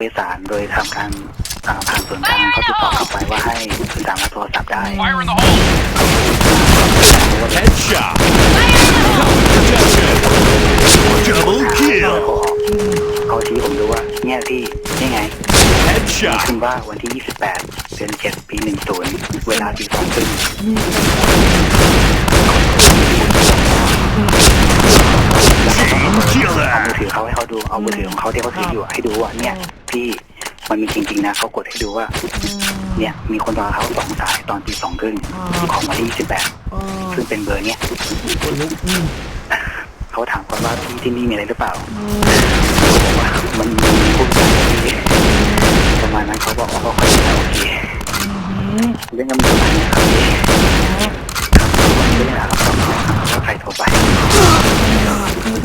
เอกสารโดยทำการอ่าผ่านส่วนกลางเขาติดต่อกลับไปว่าให้สื่อสารกับโทรศัพท์ได้ Fire in the hole! ว่า Headshot! Double เขา kill! เขาชี้ผมดูว่าเนี่ยพี่นี่ไง Headshot! ขึ้นว่าวันที่ 28 เดือน7ปี 10 เวลาตีสองครึ่ง Chain เอามือ killer! ถือเขาให้เขาดูเอามือถือของเขาที่เขาถืออยู่ให้ดูว่าเนี่ยพี่ มันมีจริงๆนะเขากดให้ดูว่า เนี่ยมีคนโทรเขาสองสายตอนตีสองครึ่งของวันที่เออ28ซึ่งเป็นเบอร์เนี้ยคนลุกอืมเขาถามก่อนว่าพี่ที่นี่มีอะไรหรือเปล่าบอกว่ามันมีผู้ชายที่ประมาณนั้นเขาบอกว่าเขาค่อยจะโอเคเรื่องกันประมาณนี้ครับพี่ครับเรื่องราวครับว่าใครโทรไปคือ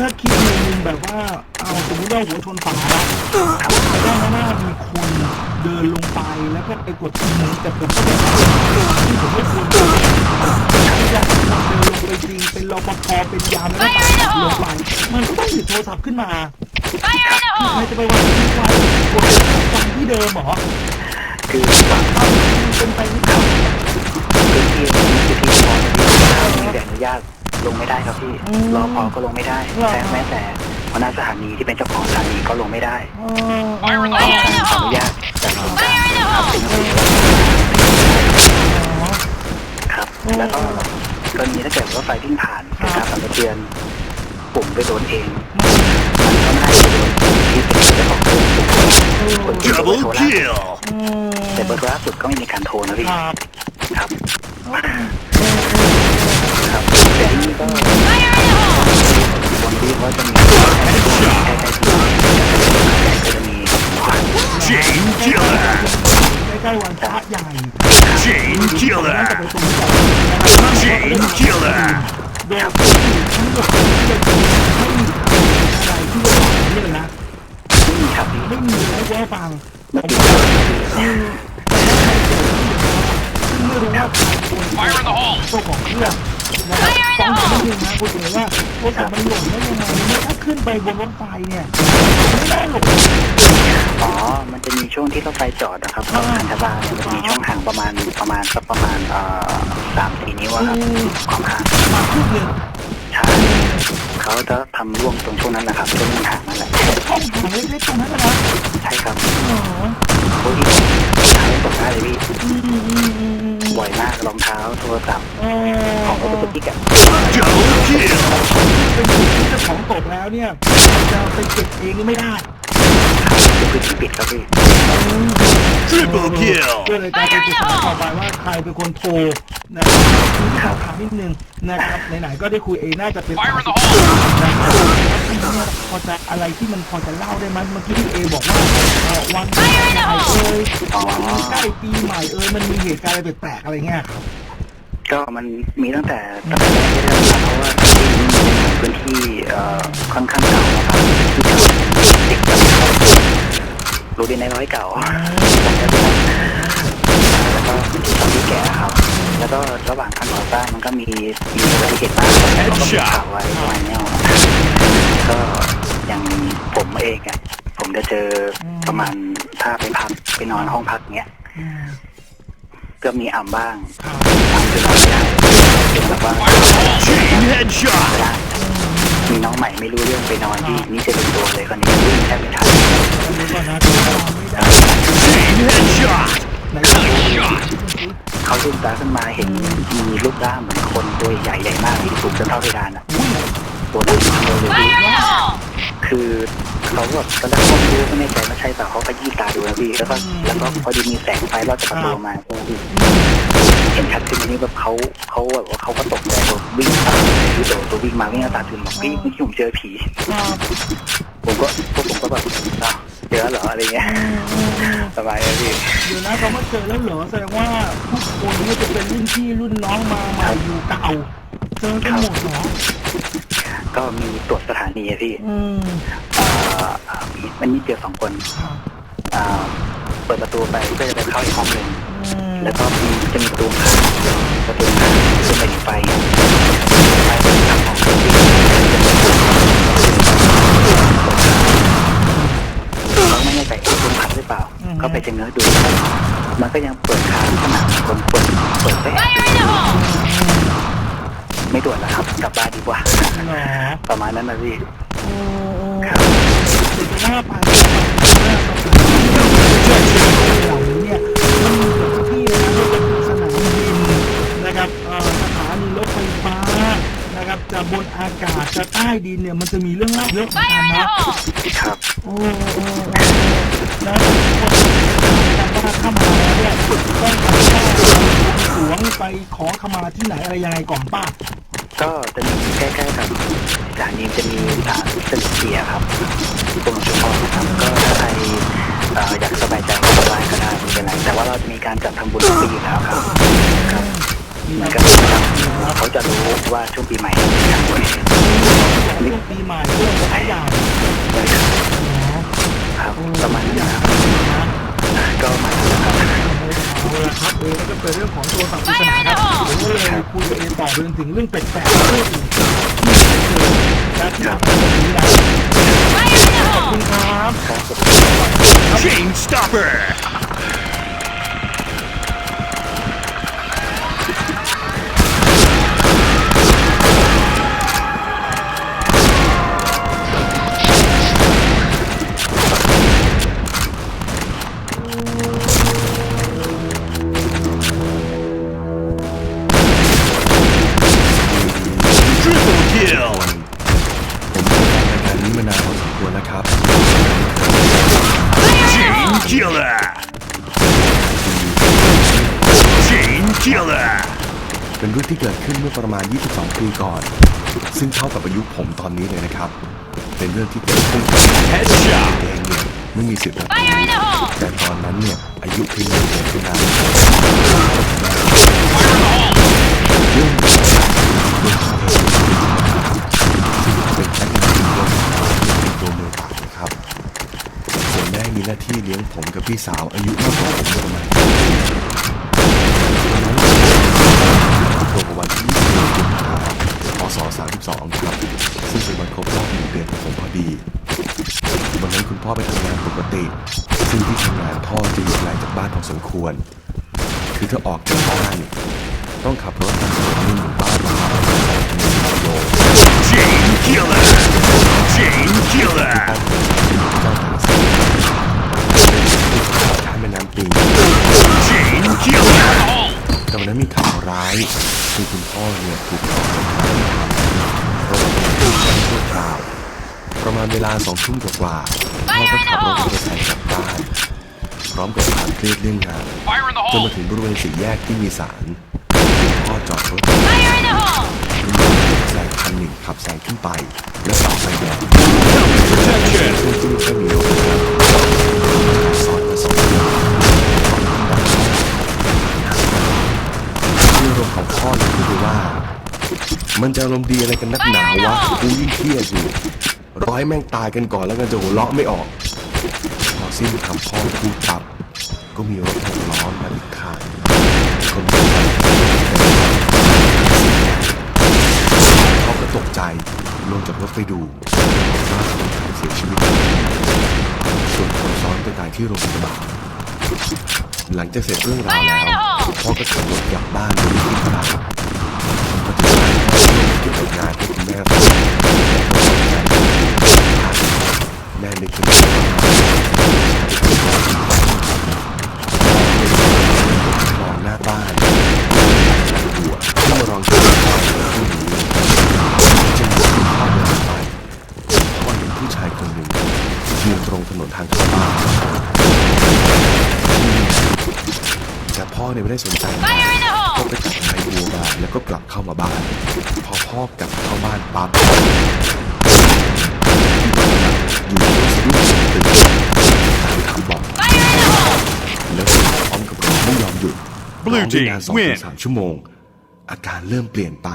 ถ้าคิดในมุมแบบว่า เอาสมมติว่าหัวชนฝาแล้วได้มาว่ามีคนเดินลงไปแล้วก็ไปกดทีนึงแต่ผมก็ไม่รู้ที่ผมไม่ควรที่จะคนเดินลงไปจริงเป็นรปภเป็นยามแล้วก็ตัดลงไปมันก็ต้องหยิบโทรศัพท์ขึ้นมาใครจะไปวางทิ้งไว้กดฟังที่เดิมเหรอคือเอาเป็นไปไม่ได้พื้นที่มันคือที่พอมีแต่อนุญาต ลงไม่ได้ครับพี่รอพอก็ลงไม่ได้แต่แม้แต่หัวหน้าสถานีที่เป็นเจ้าของสถานีก็ลงไม่ได้เออเออต้องการขออนุญาตจากส่วนกลางครับเป็นผู้ครับ แล้วก็กรณีถ้าเกิดว่าไฟวิ่งผ่านเกิดการสั่นสะเทือนปุ่มไปโดนเองมันก็ไม่ได้ไปโดนปุ่มที่เป็นเจ้าของเครื่องปุ่มคนที่โทร Double ล่าสุด kill! แต่เบอร์ล่าสุดก็ไม่มีการโทรนะพี่ครับ ครับครับแต่ที่นี่ ก็คนที่เขาจะมีใกล้ๆที่ก็จะมีควัน Chain killer! ใกล้ๆวันพระใหญ่ Chain น่าจะ killer! ไปตรงนี้ก่อนนะครับ Chain killer! โดยที่ทั้งหมดที่จะไม่มีอะไรที่จะบอกนี่เลยนะไม่มีครับพี่ไม่มีนะว่าฟังผมไม่ว่ามีอืมแต่ถ้าใครเจอที่ไม่รู้ว่าใครควร Fire in the hole! เจ้าของเครื่องนะครับ ฟังผมนิดนึงนะคุณเอ๋ว่าโทรศัพท์มันหล่นได้ยังไงถ้าขึ้นไปบนรถไฟเนี่ยไม่ได้หรอก อ๋อ มันจะมีช่วงที่รถไฟจอดนะครับตรงคันธบาลมันจะมีช่วงห่างประมาณประมาณสักประมาณเอ่อสามสี่นิ้วอะครับความห่างมาครึ่งหนึ่งใช่เขาจะทำร่วงตรงช่วงนั้นแหละครับช่วงห่างนั่นแหละห้องหางเล็กๆตรงนั้นนะใช่ครับอ๋อโโทรศัพท์อ๋อของรถตุ๊กติ๊กอะ Double kill! เป็นจุดที่เจ้าของตกแล้วเนี่ยจะไปเก็บเองนี่ไม่ได้เป็นพื้นที่ปิดครับพี่ Triple kill! ก็เลยกลายเป็นจุดสำคัญต่อไปว่าใครเป็นคนโทรนะครับที่ขอถามนิดนึงนะครับไหนๆก็ได้คุยเองน่าจะเป็น Fire in the นะครับ hole! พอจะอะไรที่มันพอจะเล่าได้ไหมเมื่อกี้ที่เอบอกว่าเอ่อวันปีใหม่เอ่ยวันใกล้ปีใหม่เอ่ยมันมีเหตุการณ์อะไรแปลกๆอะไรเงี้ยครับ ก็มันมีตั้งแต่ตั้งแต่แรกที่เริ่มมาเพราะว่าที่นี่เป็นพื้นที่เอ่อค่อนข้างเก่าอะครับที่เก่าติดกับรู้ดีในร้อยเก่าแล้วก็เป็นที่ตอนที่แก่ครับ แล้วก็ระหว่างการก่อสร้างมันก็มีมีอุบัติเหตุบ้างเขาก็มีข่าวไว้ประมาณเนี้ยก็อย่างผมเองอะผมจะเจอประมาณถ้าไปพักไปนอนห้องพักเนี้ย ก็มีอ่ำบ้างครับอ่ำคือนอนไม่ได้เป็นแบบว่า Chain headshot! ไม่ได้มีน้องใหม่ไม่รู้เรื่องไปนอนที่นี่จะเป็นตัวเลยคนนี้วิ่งแทบไม่ทันเดี๋ยวก่อนนะที่นอนไม่ได้ Chain headshot! ไหนจะดูสิเขาลืมตาขึ้นมาเห็นมีรูปร่างเหมือนคนตัวใหญ่ใหญ่มากที่สูงจนเท่าเพดานอะ ตัวนั้นตัวเลยพี่คือเขาแบบตอนแรกเขาไม่รู้ก็ไม่แน่ใจว่าใช่เปล่าเขาก็ยี่ตาดูนะพี่แล้วก็แล้วก็พอดีมีแสงไฟลอดจากประตูมาโอ้โหเห็นชัดขึ้นอันนี้แบบเขาเขาแบบว่าเขาก็ตกใจแบบวิ่งตามพี่โดดตัววิ่งมาวิ่งตามถึงบอกพี่เมื่อกี้ผมเจอผีครับผมก็พวกผมก็แบบอ้าวเจอเหรออะไรเงี้ยสบายเลยพี่เดี๋ยวนะเขามาเจอแล้วเหรอแสดงว่าทุกคนนี่จะเป็นรุ่นพี่รุ่นน้องมาใหม่อยู่เก่าเจอกันหมดเหรอ ก็มีตรวจสถานีอะพี่อืมเอ่อมีมันมีเจอสองคนครับอ่าเปิดประตูไปก็จะไปเข้าอีกห้องหนึ่งอืมแล้วก็มีจะมีประตูข้างประตูข้างขึ้นไปถึงไฟไฟทางของเครื่องบินเขาไม่แน่ใจเอ๊ะลมพัดก็ไปจะเงื้อดู มันก็ยังเปิดค้างขนาดคนเปิดเปิดไปแอบดูไม่ ด่วนแล้วครับ กลับบ้านดีกว่าเหรอประมาณนั้นนะพี่ โอ้โอ้ครับเดี๋ยวจะว่าไปเหล่านี้เนี่ยมันมีเกือบทุกที่เลยนะไม่ว่าจะเป็นสนามบินนะครับเอ่อสถานีรถไฟฟ้านะครับจะบนอากาศจะใต้ดินเนี่ยมันจะมีเรื่องเล่าเยอะเหมือนกันนะ ครับ โอ้โอ้โอ้แล้วคนว่าถ้ามาแล้วเนี่ยต้องทำข้าวหลวงไปขอขมาที่ไหนอะไรยังไงก่อนป้า ก็จะมีใกล้ๆกับสถานีจะมีอ่าเซนเซียครับตรงชุมพรนะครับก็ถ้าใครเอ่ออยากสบายใจก็ไปไหว้ก็ได้ไม่เป็นไรแต่ว่าเราจะมีการจัดทำบุญทุกปีอยู่แล้วครับครับมีเหมือนกากับว่าเขาจะรู้ว่าช่วงปีใหม่มีการบวชช่วงปีใหม่เรื่องของใหญ่เลยครับครับประมาณนั้นนะครับก็มาแล้วครับ เอาละครับ เออแล้วก็เป็นเรื่องของตัวสัตว์ปริศนาครับผมก็เลยคุยกับเอต่อเรื่องถึงเรื่องแปลกๆเรื่องอื่นที่ไม่เคยและที่ทำแบบนี้นะขอบคุณครับครับ Chain stopper. เรื่องที่เกิดขึ้นเมื่อประมาณ 22 ปีก่อน ซึ่งเท่ากับอายุผมตอนนี้เลยนะครับ เป็นเรื่องที่เกิดขึ้นกับ Headshot. เองเนี่ยไม่มีสิทธิ์รับรู้แต่ตอนนั้นเนี่ยอายุเพียงเดือนเท่านั้นเรื่องนี้เป็นแค่เพียงตัวตัวมือเปล่านะครับส่วนแม่มีหน้าที่เลี้ยงผมกับพี่สาวอายุมากกว่าผมประมาณ ตรงกับวันที่21กุมภาพันธ์พศ32ครับซึ่งเป็นวันครบรอบหนึ่งเดือนของผมพอดีวันนั้นคุณพ่อไปทำงานปกติ ซึ่งที่ทำงานพ่อจะอยู่ไกลจากบ้านพอสมควร คือถ้าออกจากบ้านต้องขับรถทางถนนในหมู่บ้านประมาณหนึ่งกิโล Chain killer. Chain killer. เจ้าทางสายข้ามแม่น้ำปิง Chain killer. แต่วันนั้นมีข่าวร้ายคือคุณพ่อเนี่ยถูกหลอกรทำเพราะว่าเป็นผู้ช่วยชั่วคราว ประมาณเวลาสองทุ่มกว่าๆพ่อก็ขับรถมอเตอร์ไซค์กลับบ้านพร้อมกับความเครียดเรื่องงานจนมาถึงบริเวณสี่แยกที่มีศาลพ่อจอดรถมีมอเตอร์ไซค์คันหนึ่งขับแซงขึ้นไป และฝ่าไฟแดง Protection. ซึ่ไม่ค่อยมีรถ มันจะอารมณ์ดีอะไรกันนักหนาวะกูยิ่งเครียดอยู่ร้อยแม่งตายกันก่อนแล้วกันจะหัวเราะไม่ออกพอสิ้นคำพ่อพูดตับ ก็มีรถหกล้อมาอีกคันคนขับเขาก็ตกใจลงจากรถไปดูว่าคนขับเสียชีวิตส่วนคนซ้อนไปตายที่โรงพยาบาลหลังจากเสร็จเรื่องราวแล้วพ่อก็ขับรถกลับบ้านโดยไม่คิดอะไรพอถึงบ้าน เก็บงานให้คุณแม่ฟังแม่นึกถึงว่าลองหน้าบ้านหัวที่มารองช่วยพ่อในผู้นี้จึงพ่อเดินไปพ่อเห็นผู้ชายคนหนึ่งยืนตรงถนนทางเข้าบ้านแต่พ่อเนี่ยไม่ได้สนใจ ก็กลับเข้ามาบ้าน พอพ่อกลับเข้าบ้านปั๊บอยู่ๆสะดุ้งตื่นตามคำบอกแล้วก็พร้อมกับร้องไม่ยอมหยุด Blue ร้องได้นาน team สองถึ win งสามชั่วโมง อาการเริ่มเปลี่ยนไป